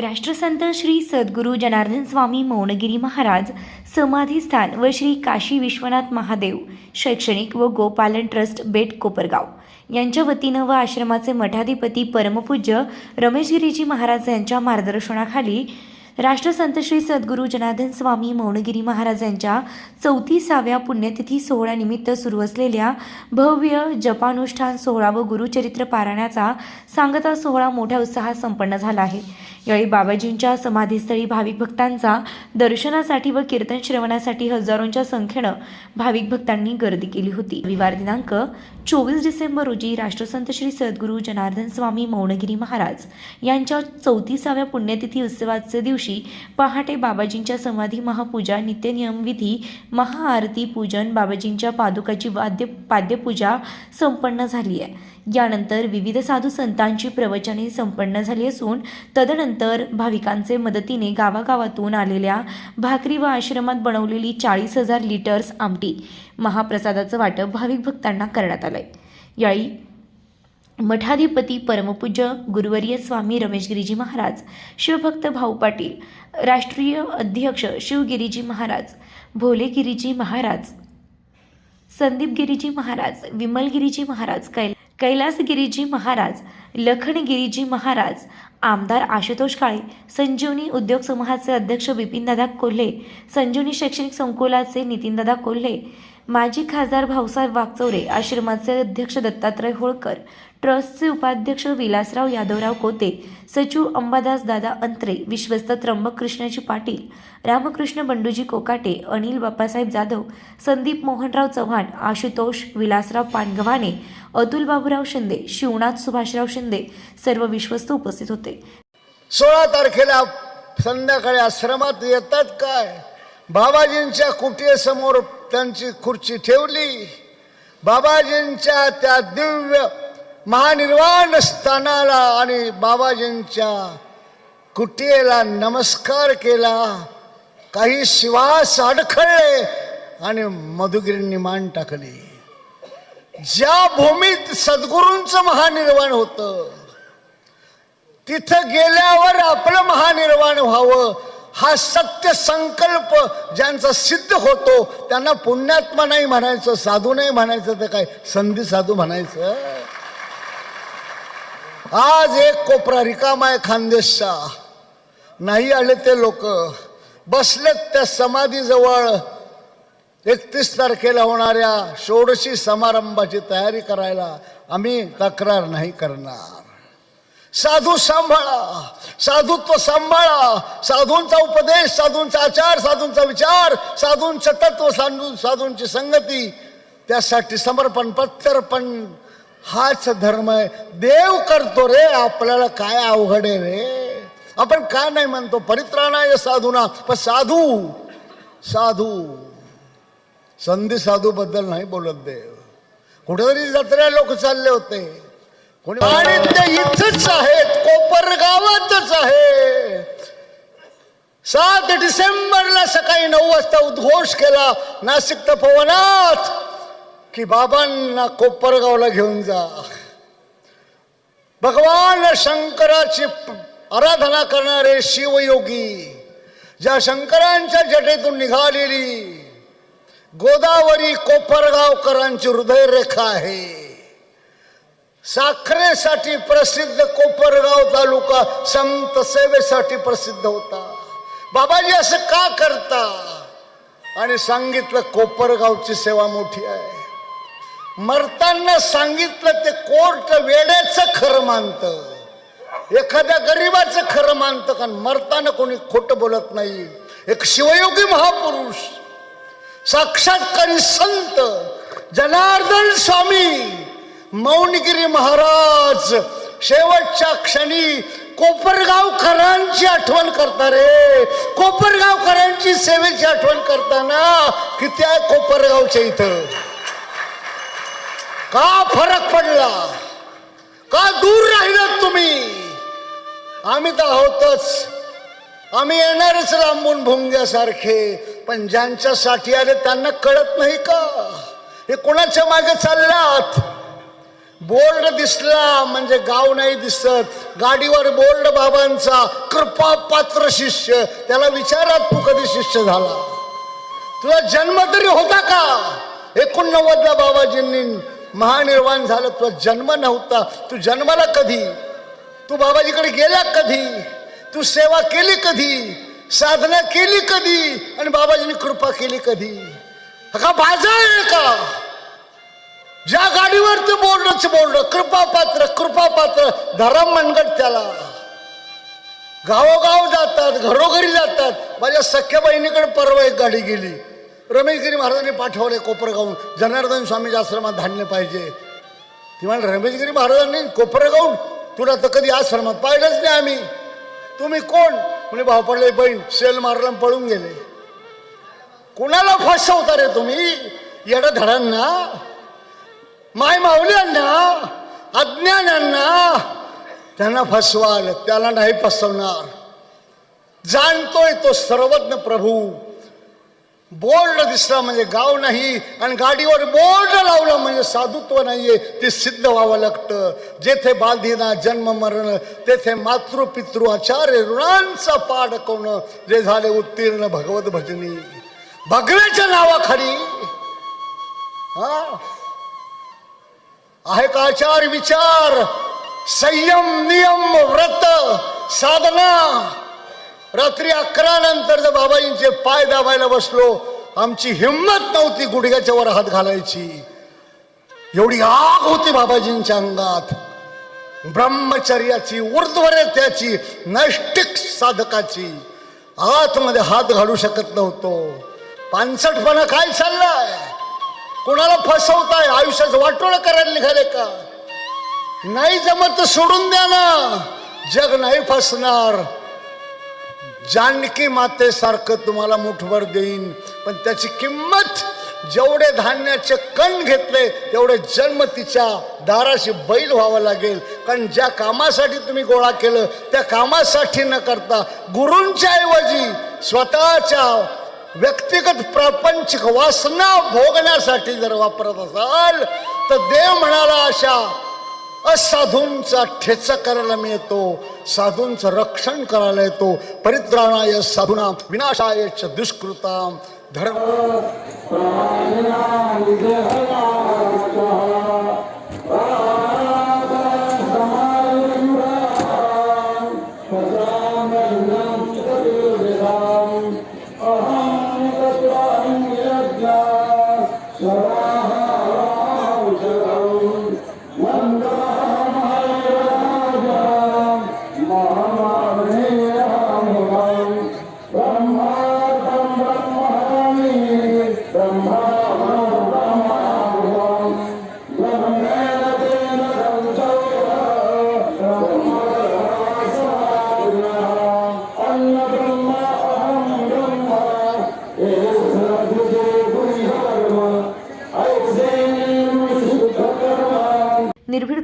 राष्ट्रसंत श्री सद्गुरू जनार्दन स्वामी मौनगिरी महाराज समाधीस्थान व श्री काशी विश्वनाथ महादेव शैक्षणिक व गोपालन ट्रस्ट बेट कोपरगाव. यांच्या वतीनं व आश्रमाचे मठाधिपती परमपूज्य रमेश गिरीजी महाराज यांच्या मार्गदर्शनाखाली राष्ट्रसंत श्री सद्गुरू जनार्दन स्वामी मौनगिरी महाराज यांच्या चौतीसाव्या पुण्यतिथी सोहळ्यानिमित्त सुरू असलेल्या भव्य जपानुष्ठान सोहळा व गुरुचरित्र पारायणाचा सांगता सोहळा मोठ्या उत्साहात संपन्न झाला आहे. यावेळी बाबाजींच्या समाधीस्थळी भाविक भक्तांचा दर्शनासाठी व कीर्तन श्रवणासाठी हजारोंच्या संख्येनं भाविक भक्तांनी गर्दी केली होती. रविवार दिनांक चोवीस डिसेंबर रोजी राष्ट्रसंत श्री सद्गुरू जनार्दन स्वामी मौनगिरी महाराज यांच्या चौतीसाव्या पुण्यतिथी उत्सवाच्या दिवशी पहाटे बाबाजींच्या समाधी महापूजा नित्यनियमविधी महाआरती पूजन बाबाजींच्या पादुकाची वाद्य पाद्यपूजा संपन्न झाली आहे. यानंतर विविध साधू संतांची प्रवचने संपन्न झाली असून तदनंतर भाविकांचे मदतीने गावागावातून आलेल्या भाकरी व आश्रमात बनवलेली चाळीस हजार लिटर्स आमटी महाप्रसादाचं वाटप भाविक भक्तांना करण्यात आलं आहे यावेळी मठाधिपती परमपूज्य गुरुवर्य स्वामी रमेश गिरीजी महाराज शिवभक्त भाऊ पाटील राष्ट्रीय अध्यक्ष शिवगिरीजी महाराज भोले गिरीजी महाराज संदीप गिरीजी महाराज विमल गिरीजी महाराज कैल कैलास गिरीजी महाराज लखन गिरीजी महाराज आमदार आशुतोष काळे संजीवनी उद्योग समूहाचे अध्यक्ष बिपिनदादा कोल्हे संजीवनी शैक्षणिक संकुलाचे नितीनदादा कोल्हे माजी खासदार भाऊसाहेब वागचौरे आश्रमाचे अध्यक्ष दत्तात्रय होळकर ट्रस्टचे उपाध्यक्ष विलासराव यादवराव कोते सचिव अंबादास दादा अंत्रे विश्वस्त त्र्यंबक कृष्णाजी पाटील रामकृष्ण बंडूजी कोकाटे अनिल बाप्पासाहेब जाधव संदीप मोहनराव चव्हाण आशुतोष विलासराव पानगव्हाणे अतुल बाबूराव शिंदे शिवनाथ सुभाषराव शिंदे सर्व विश्वस्त उपस्थित होते. सोळा तारखेला संध्याकाळी आश्रमात येतात काय? बाबाजींच्या कुटीसमोर त्यांची खुर्ची ठेवली. बाबाजींच्या त्या दिव्य महानिर्वाण स्थानाला आणि बाबाजींच्या कुटीला नमस्कार केला. काही शिवास अडखळले आणि मधुगिरींनी मान टाकली. ज्या भूमीत सद्गुरूंचं महानिर्वाण होतं तिथं गेल्यावर आपलं महानिर्वाण व्हावं हा सत्य संकल्प ज्यांचा सिद्ध होतो त्यांना पुण्यात्मा नाही म्हणायचं साधू नाही म्हणायचं तर काय संधी साधू म्हणायचं? आज एक कोपरा रिकामा आहे खानदेशचा. नाही आले ते लोक. बसलेत त्या समाधीजवळ. एकतीस तारखेला होणाऱ्या षोडशी समारंभाची तयारी करायला आम्ही तक्रार नाही करणार. साधू सांभाळा. साधुत्व सांभाळा. साधूंचा उपदेश साधूंचा आचार साधूंचा विचार साधूंचं तत्व साधू साधूंची संगती. त्यासाठी समर्पण प्रत्यर्पण हाच धर्म आहे. देव करतो रे आपल्याला काय अवघड आहे रे? आपण काय नाही म्हणतो परित्राणाय साधूना. पण साधू साधू. संधी साधू बद्दल नाही बोलत देव. कुठेतरी जत्रे लोक चालले होते. आणि ते इथंच आहेत कोपर गावातच आहे सात डिसेंबरला सकाळी नऊ वाजता उद्घोष केला नाशिक तपोवनात की बाबांना कोपरगावला घेऊन जा. भगवान शंकराची आराधना करणारे शिवयोगी ज्या शंकरांच्या जटेतून निघालेली गोदावरी कोपरगावकरांची हृदयरेखा आहे. साखरेसाठी प्रसिद्ध कोपरगाव तालुका संत सेवेसाठी प्रसिद्ध होता. बाबाजी असं का करता? आणि सांगितलं कोपरगावची सेवा मोठी आहे. मरताना सांगितलं ते कोर्ट वेड्याचं खरं मानतं. एखाद्या गरीबाचं खरं मानतं कारण मरताना कोणी खोटं बोलत नाही. एक शिवयोगी महापुरुष साक्षात्कारी संत जनार्दन स्वामी मौनगिरी महाराज शेवटच्या क्षणी कोपरगावकरांची आठवण करता रे कोपरगावकरांची सेवेची आठवण करताना किती आहे कोपरगावच्या इथं? का फरक पडला? का दूर राहिलात तुम्ही? आम्ही तर आहोतच. आम्ही येणारच लांबून भोंग्यासारखे पण ज्यांच्यासाठी आले त्यांना कळत नाही का? हे कोणाच्या मागे चाललात? बोर्ड दिसला म्हणजे गाव नाही दिसत. गाडीवर बोर्ड बाबांचा कृपा पात्र शिष्य. त्याला विचारात तू कधी शिष्य झाला? तुझा जन्म तरी होता का? एकोणनव्वदला बाबाजींनी महानिर्वाण झालं. तुझा जन्म नव्हता. तू जन्माला कधी? तू बाबाजीकडे गेला कधी? तू सेवा केली कधी? साधना केली कधी? आणि बाबाजींनी कृपा केली कधी? हा का बाजार आहे का? ज्या गाडीवर ते बोर्डच बोर्ड कृपापात्र कृपापात्र. धरम मनगट त्याला. गावोगाव जातात घरोघरी जातात. माझ्या सख्या बहिणीकडे परवा एक गाडी गेली. रमेशगिरी महाराजांनी पाठवले कोपरगावून. जनार्दन स्वामीच्या आश्रमात धान्य पाहिजे. ती म्हणाल रमेशगिरी महाराजांनी कोपरगावून तुला तर कधी आश्रमात पाहिलंच नाही आम्ही. तुम्ही कोण? म्हणजे भाऊ पडले बहीण. सेल मारला पळून गेले. कोणाला फसवता रे तुम्ही? येडा धडांना? माय माऊल्यांना अज्ञानांना त्यांना फसवाल त्याला नाही फसवणार. जाणतोय तो सर्वज्ञ प्रभू. बोर्ड दिसला म्हणजे गाव नाही आणि गाडीवर बोर्ड लावलं म्हणजे साधुत्व नाहीये ते सिद्ध व्हावं लागतं. जेथे बालधीना जन्म मरण तेथे मातृपितृ आचार्य ऋणांचा पाठ कोण जे झाले उत्तीर्ण भगवत भजनी. भगव्याच्या नावाखाली हा आहे का आचार विचार? संयम नियम व्रत साधना. रात्री अकरा नंतर जर बाबाजींचे पाय दाबायला बसलो आमची हिंमत नव्हती गुडघ्याच्या वर हात घालायची. एवढी आग होती बाबाजींच्या अंगात. ब्रह्मचर्याची त्याची नैष्टिक साधकाची. आतमध्ये हात घालू शकत नव्हतो. पानसटपणा काय चाललाय? कोणाला फसवताय? आयुष्याचं वाटोळ करायला निघाले का? नाही जमत तर सोडून द्या ना. जग नाही फसणार. जानकी मातेसारखं तुम्हाला मुठभर देईन. पण त्याची किंमत जेवढे धान्याचे कण घेतले तेवढे जन्म तिच्या दाराशी बैल व्हावं लागेल. कारण ज्या कामासाठी तुम्ही गोळा केलं त्या कामासाठी न करता गुरूंच्या ऐवजी स्वतःच्या व्यक्तिगत प्रापंचिक वासना भोगण्यासाठी जर वापरत असाल तर देव म्हणाला अशा असाधूंचा ठेचा करायला मिळतो साधूंचं रक्षण करायला येतो परित्राणाय साधुना विनाशाय च धर्म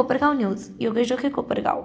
कोपरगाव न्यूज योगेश जोखे कोपरगाव